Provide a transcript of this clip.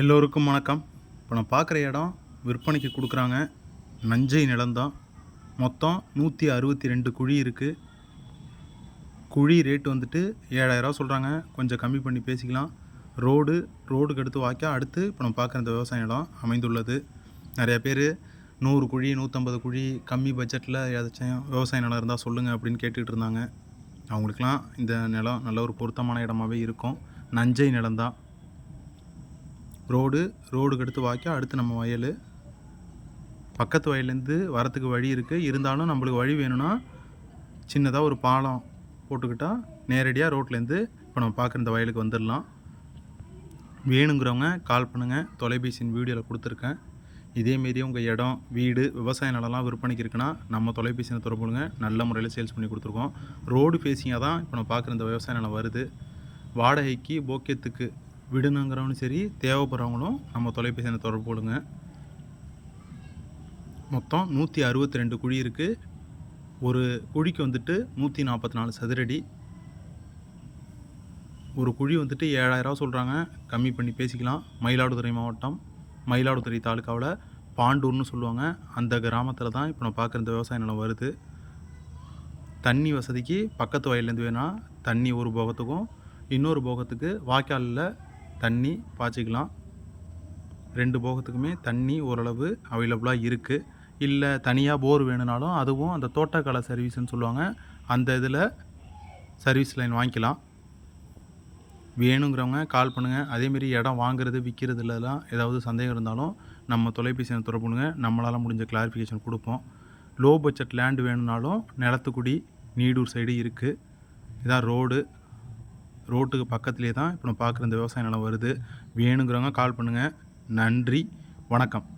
எல்லோருக்கும் வணக்கம். இப்போ நான் பார்க்குற இடம் விற்பனைக்கு கொடுக்குறாங்க. நஞ்சை நிலம்தான் மொத்தம் நூற்றி அறுபத்தி ரெண்டு குழி இருக்குது குழி ரேட்டு வந்துட்டு ஏழாயிரம் சொல்கிறாங்க கொஞ்சம் கம்மி பண்ணி பேசிக்கலாம். ரோடு ரோடுக்கு அடுத்து வாய்க்கா அடுத்து இப்போ நம்ம பார்க்குற இந்த விவசாய இடம் அமைந்துள்ளது. நிறையா பேர் நூறு குழி நூற்றம்பது குழி கம்மி பட்ஜெட்டில் ஏதாச்சும் விவசாய நிலம் இருந்தால் சொல்லுங்கள் அப்படின்னு கேட்டுக்கிட்டு இருந்தாங்க. அவங்களுக்கெல்லாம் இந்த நிலம் நல்ல ஒரு பொருத்தமான இடமாவே இருக்கும். நஞ்சை நிலம்தான் ரோடு ரோடுக்கு அடுத்து வாய்க்கா அடுத்து நம்ம வயல். பக்கத்து வயல்லேருந்து வரத்துக்கு வழி இருக்குது இருந்தாலும் நம்மளுக்கு வழி வேணும்னா சின்னதாக ஒரு பாலம் போட்டுக்கிட்டால் நேரடியாக ரோட்லேருந்து இப்போ நம்ம பார்க்குற இந்த வயலுக்கு வந்துடலாம் வேணுங்கிறவங்க கால் பண்ணுங்கள் தொலைபேசியின் வீடியோவில் கொடுத்துருக்கேன். இதேமாரி உங்கள் இடம் வீடு விவசாய நிலம்லாம் விற்பனைக்கு இருக்குன்னா நம்ம தொலைபேசியில் தொடர்புங்க நல்ல முறையில் சேல்ஸ் பண்ணி கொடுத்துருக்கோம். ரோடு ஃபேஸிங்காக தான் இப்போ நம்ம பார்க்குற இந்த விவசாய நிலம் வருது. வாடகைக்கு போக்கியத்துக்கு விடுணுங்கிறவனும் சரி தேவைப்படுறவங்களும் நம்ம தொலைபேசியில் தொடர்பு கொள்ளுங்க. மொத்தம் நூற்றி அறுபத்தி ரெண்டு குழி இருக்குது ஒரு குழிக்கு வந்துட்டு நூற்றி நாற்பத்தி நாலு சதுரடி. ஒரு குழி வந்துட்டு ஏழாயிரரூவா சொல்கிறாங்க கம்மி பண்ணி பேசிக்கலாம். மயிலாடுதுறை மாவட்டம் மயிலாடுதுறை தாலுக்காவில் பாண்டூர்னு சொல்லுவாங்க. அந்த கிராமத்தில் தான் இப்போ நான் பார்க்குற இந்த விவசாய நிலம் வருது. தண்ணி வசதிக்கு பக்கத்து வயல்லேருந்து வேணால் தண்ணி ஒரு போகத்துக்கும் இன்னொரு போகத்துக்கு வாய்க்காலில் தண்ணி பாய்ச்சிக்கலாம். ரெண்டு போகத்துக்குமே தண்ணி ஓரளவு அவைலபிளாக இருக்குது இல்லை தனியாக போர் வேணும்னாலும் அதுவும் அந்த தோட்டக்கலை சர்வீஸ்னு சொல்லுவாங்க. அந்த இதில் சர்வீஸ் லைன் வாங்கிக்கலாம். வேணுங்கிறவங்க கால் பண்ணுங்கள் அதேமாரி இடம் வாங்குறது விற்கிறதுலலாம் ஏதாவது சந்தேகம் இருந்தாலும் நம்ம தொலைபேசியை தொடர்புங்க நம்மளால் முடிஞ்ச கிளாரிஃபிகேஷன் கொடுப்போம். லோ பட்ஜெட் லேண்டு வேணும்னாலும் நிலத்துக்குடி நீடூர் சைடு இருக்குது இதான் ரோடு ரோட்டுக்கு பக்கத்துலேயே தான் இப்போ நம்ம பார்க்குற இந்த விவசாய நிலம் வருது. வேணுங்கிறவங்க கால் பண்ணுங்கள் நன்றி. வணக்கம்.